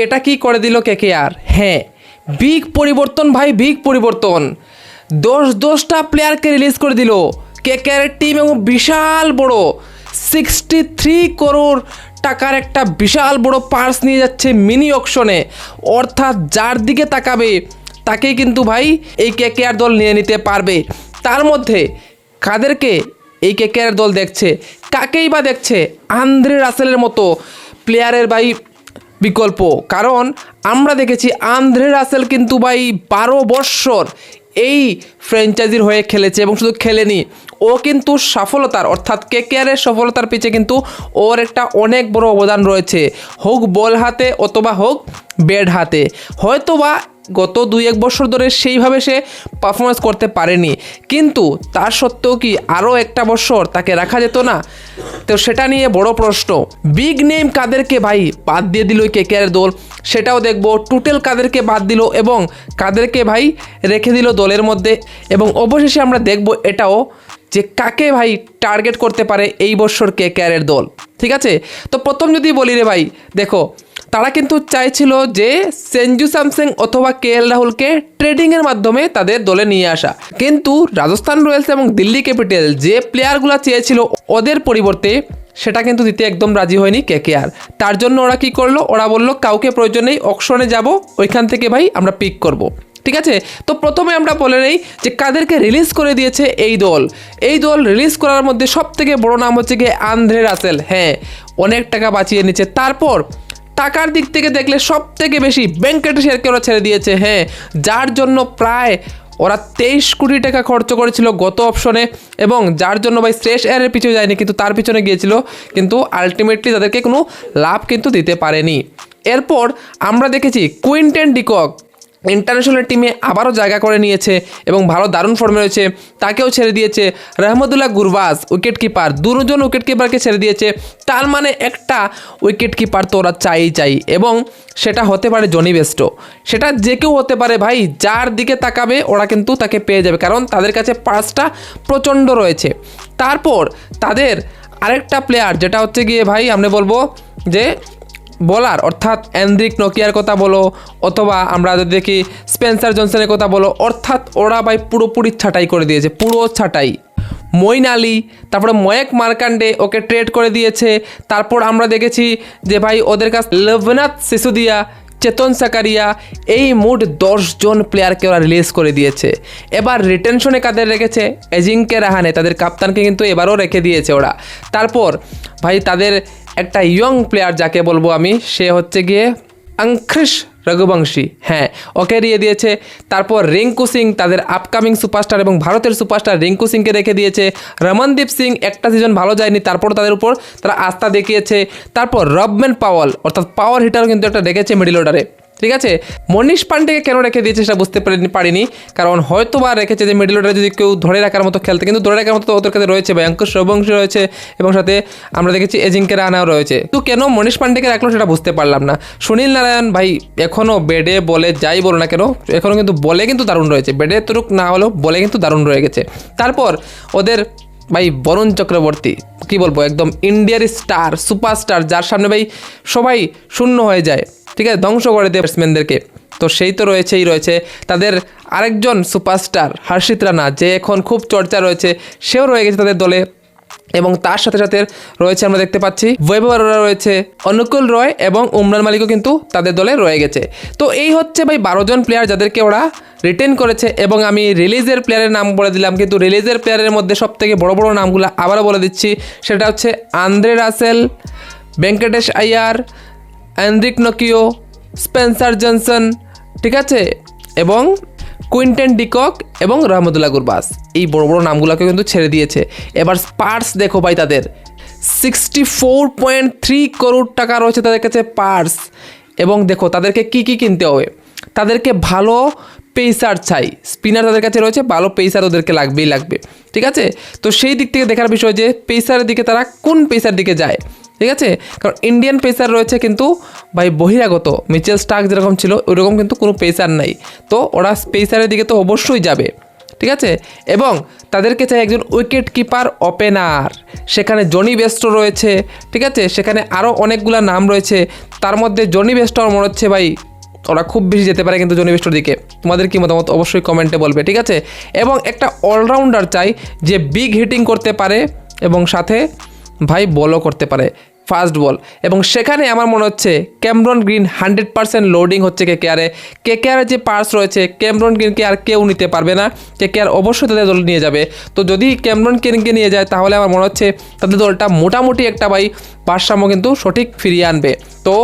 এটা কি করে দিল কে কে আর হ্যাঁ বিগ পরিবর্তন ভাই বিগ পরিবর্তন। দশ, দশটা প্লেয়ারকে রিলিজ করে দিল। কে কে আর টিম এবং বিশাল বড় সিক্সটি থ্রি করোড় টাকার একটা বিশাল বড় পার্স নিয়ে যাচ্ছে মিনি অকশনে অর্থাৎ যার দিকে তাকাবে, তাকেই কিন্তু ভাই এই কে কে আর দল নিয়ে নিতে পারবে। তার মধ্যে কাদেরকে এই কে কে আর দল দেখছে? কাকেই বা দেখছে? আন্দ্রে রাসেলের মতো প্লেয়ারের ভাই বিকল্প। কারণ আমরা দেখেছি আন্দ্রে রাসেল কিন্তু ভাই বারো বৎসর এই ফ্র্যাঞ্চাইজির হয়ে খেলেছে এবং শুধু খেলেনি, ও কিন্তু সফলতার, অর্থাৎ কে কেয়ারের সফলতার পিছে কিন্তু ওর একটা অনেক বড় অবদান রয়েছে। হোক বল হাতে অথবা হোক ব্যাট হাতে। হয়তোবা গত দুই এক বছর ধরে সেইভাবে সে পারফরমেন্স করতে পারেনি। কিন্তু তার সত্ত্বেও কি আরও একটা বছর তাকে রাখা যেত না? তো সেটা নিয়ে বড় প্রশ্ন। বিগ নেম কাদেরকে ভাই বাদ দিয়ে দিল কে কে দল? সেটাও দেখব। টোটাল কাদেরকে বাদ দিল এবং কাদেরকে ভাই রেখে দিল দলের মধ্যে। এবং অবশেষে আমরা দেখব এটাও যে কাকে ভাই টার্গেট করতে পারে এই বছর কে দল। ঠিক আছে? তো প্রথম যদি বলি রে ভাই, দেখো তারা কিন্তু চাইছিল যে সেঞ্জু স্যামসাং অথবা কে এল রাহুলকে ট্রেডিংয়ের মাধ্যমে তাদের দলে নিয়ে আসা। কিন্তু রাজস্থান রয়্যালস এবং দিল্লি ক্যাপিটাল যে প্লেয়ারগুলো চেয়েছিল ওদের পরিবর্তে সেটা কিন্তু দিতে একদম রাজি হয়নি কে কে আর। তার জন্য ওরা কি করল? ওরা বলল, কাউকে প্রয়োজন নেই, অকশনে যাব, ওইখান থেকে ভাই আমরা পিক করব। ঠিক আছে? তো প্রথমে আমরা বলে নেই যে কাদেরকে রিলিজ করে দিয়েছে এই দল। এই দল রিলিজ করার মধ্যে সব থেকে বড় নাম হচ্ছে গিয়ে আন্ধ্রে রাসেল। হ্যাঁ অনেক টাকা বাঁচিয়ে নিচ্ছে। তারপর টাকার দিক থেকে দেখলে সব থেকে বেশি ব্যাংকেটেশিয়ারকে ওরা ছেড়ে দিয়েছে হ্যাঁ। যার জন্য প্রায় ওরা তেইশ কোটি টাকা খরচ করেছিল গত অপশনে এবং যার জন্য ভাই শ্রেষ এয়ারের পিছনে যায়নি, কিন্তু তার পিছনে গিয়েছিল, কিন্তু আলটিমেটলি তাদেরকে কোনো লাভ কিন্তু দিতে পারেনি। এরপর আমরা দেখেছি কুইন্টেন ডিকক ইন্টারন্যাশনাল টিমে আবারও জায়গা করে নিয়েছে এবং ভালো দারুণ ফর্মে রয়েছে, তাকেও ছেড়ে দিয়েছে রহমদুল্লাহ গুরবাজ উইকেট কিপার দুজন উইকেট কিপারকে ছেড়ে দিয়েছে, তার মানে একটা উইকেট কিপার তো ওরা চাই চাই। এবং সেটা হতে পারে জনি বেস্টো। সেটা যে কেউ হতে পারে ভাই, যার দিকে তাকাবে ওরা কিন্তু তাকে পেয়ে যাবে, কারণ তাদের কাছে পার্সটা প্রচণ্ড রয়েছে। তারপর তাদের আরেকটা প্লেয়ার যেটা হচ্ছে গিয়ে ভাই, আমরা বলব যে বলার, অর্থাৎ অ্যান্ড্রিক নোকিয়ার কথা বলো, অথবা আমরা যদি দেখি স্পেন্সার জনসনের কথা বলো, অর্থাৎ ওরা ভাই পুরোপুরি ছাটাই করে দিয়েছে, পুরো ছাটাই। মইন আলী, তারপরে ময়েক মার্কান্ডে ওকে ট্রেড করে দিয়েছে, তারপর আমরা দেখেছি যে ভাই ওদের কাছ লভনাথ সিসুদিয়া চেতন সাকারিয়া এই মোট দশজন প্লেয়ারকে ওরা রিলিজ করে দিয়েছে। এবার রিটেনশনে কাদের রেখেছে? এজিঙ্কে রাহানে, তাদের কাপ্তানকে কিন্তু এবারও রেখে দিয়েছে ওরা। তারপর, ভাই, তাদের একটা ইয়ং প্লেয়ার যাকে বলব আমি, সে হচ্ছে গিয়ে অঙ্কৃশ রঘুবংশী। হ্যাঁ ওকে দিয়ে দিয়েছে। তারপর রিঙ্কু সিং তাদের আপকামিং সুপারস্টার এবং ভারতের সুপারস্টার রিঙ্কু সিংকে রেখে দিয়েছে। রমনদীপ সিং একটা সিজন ভালো যায়নি, তারপর তাদের উপর তারা আস্থা দেখিয়েছে। তারপর রবম্যান পাওয়াল, অর্থাৎ পাওয়ার হিটারও কিন্তু একটা রেখেছে মিডিল অর্ডারে ঠিক আছে? মনীষ পান্ডেকে কেন রেখে দিয়েছে সেটা বুঝতে পারিনি কারণ হয়তো বা রেখেছে যে মিডল অর্ডারে যদি কেউ ধরে রাখার মতো খেলতে কিন্তু ধরে রাখার মতো ওদের কাছে রয়েছে। ভয়ঙ্কর সবংশী রয়েছে এবং সাথে আমরা দেখেছি এজিঙ্কে রানাও রয়েছে। তো কেন মনীষ পান্ডেকে রাখল সেটা বুঝতে পারলাম না। সুনীল নারায়ণ ভাই এখনও বেডে বলে যাই বলো না কেন এখনও কিন্তু বলে কিন্তু দারুণ রয়েছে। বেডে তুরুক না হলেও বলে কিন্তু দারুণ রয়ে গেছে। তারপর ওদের ভাই বরুণ চক্রবর্তী, কি বলব, একদম ইন্ডিয়ার স্টার সুপারস্টার যার সামনে ভাই সবাই শূন্য হয়ে যায়। ঠিক আছে, ধ্বংস করে দেয় ব্যাটসম্যানদেরকে তো সেই তো রয়েছেই রয়েছে। তাদের আরেকজন সুপারস্টার হর্ষিত রানা, যে এখন খুব চর্চা রয়েছে, সেও রয়ে গেছে তাদের দলে। এবং তার সাথে সাথে রয়েছে আমরা দেখতে পাচ্ছি, বৈভব আরোরা রয়েছে, অনুকূল রয় এবং উমরান মালিকও কিন্তু তাদের দলে রয়ে গেছে। তো এই হচ্ছে ভাই বারো জন প্লেয়ার যাদেরকে ওরা রিটেন করেছে এবং আমি রিলিজের প্লেয়ারের নাম বলে দিলাম, কিন্তু রিলিজের প্লেয়ারের মধ্যে সব থেকে বড় বড় নামগুলো আবারও বলে দিচ্ছি। সেটা হচ্ছে Andre Russell, Venkatesh Iyer Anrich নকিও, Spencer Johnson, ঠিক আছে? এবং কুইন্টেন ডিকক এবং রহমতুল্লাহ গুরবাস। এই বড় বড় নামগুলোকে কিন্তু ছেড়ে দিয়েছে। এবার পার্স দেখো ভাই তাদের। Sixty four point three crore টাকা রয়েছে তাদের কাছে পার্স। এবং দেখো তাদেরকে কি কি কিনতে হবে? তাদেরকে ভালো পেসার চাই। স্পিনার তাদের কাছে রয়েছে, ভালো পেসার ওদেরকে লাগবেই লাগবে। ঠিক আছে? তো সেই দিক থেকে দেখার বিষয় যে, পেসারের দিকে তারা কোন পেসার দিকে যায়? ঠিক আছে? কারণ ইন্ডিয়ান পেসার রয়েছে কিন্তু ভাই বহিরাগত। মিচেল স্টার্ক যেরকম ছিল, ওইরকম কিন্তু কোনো পেসার নাই। তো ওরা পেসারের দিকে তো অবশ্যই যাবে। ঠিক আছে? এবং তাদেরকে চাই একজন উইকেট কিপার ওপেনার সেখানে জনি বেস্ট রয়েছে। ঠিক আছে? সেখানে আরও অনেকগুলো নাম রয়েছে। তার মধ্যে জনি বেস্ট মনে হচ্ছে ভাই, ওরা খুব বেশি যেতে পারে কিন্তু জনি বেস্টর দিকে। তোমাদের কি মতামত? অবশ্যই কমেন্টে বলবে। ঠিক আছে? এবং একটা অলরাউন্ডার চাই, যে বিগ হিটিং করতে পারে। এবং সাথে ভাই বলও করতে পারে, ফাস্ট বল। এবং সেখানে আমার মনে হচ্ছে Cameron Green hundred percent loading হচ্ছে কে কেয়ারে কে কেয়ারের যে পার্স রয়েছে, ক্যামরন গ্রিনকে আর কেউ নিতে পারবে না। কে কেয়ার অবশ্যই তাদের দল নিয়ে যাবে। তো যদি ক্যামরন গ্রিনকে নিয়ে যায়, তাহলে আমার মনে হচ্ছে তাদের দলটা মোটামুটি একটা ভাই ভারসাম্য কিন্তু সঠিক ফিরিয়ে আনবে। তো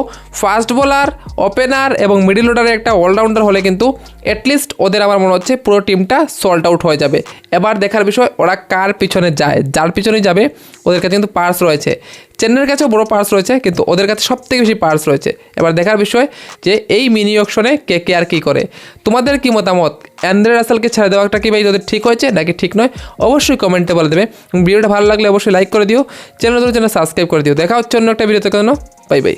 ফাস্ট বোলার, ওপেনার এবং মিডিল অর্ডারের একটা অলরাউন্ডার হলে কিন্তু অ্যাটলিস্ট ওদের আমার মনে হচ্ছে পুরো টিমটা সল্ট আউট হয়ে যাবে। এবার দেখার বিষয়, ওরা কার পিছনে যায়? যার পিছনেই যাবে, ওদের কাছে কিন্তু পার্স রয়েছে। চেন্নাইয়ের কাছেও বড় পার্স রয়েছে, কিন্তু ওদের কাছে সব থেকে বেশি পার্স রয়েছে। এবার দেখার বিষয় যে এই মিনি অকশনে কে কে আর কী করে। তোমাদের কি মতামত? অ্যান্ড্রে রাসেলকে ছেড়ে দেওয়াটা কি ভাই তোদের ঠিক হয়েছে নাকি ঠিক নয়? অবশ্যই কমেন্টে বলে দেবে। ভিডিওটা ভালো লাগলে অবশ্যই লাইক করে দিও। চ্যানেল চ্যানেল সাবস্ক্রাইব করে দিও। দেখা হচ্ছে অন্য একটা ভিডিওতে কেন বাই বাই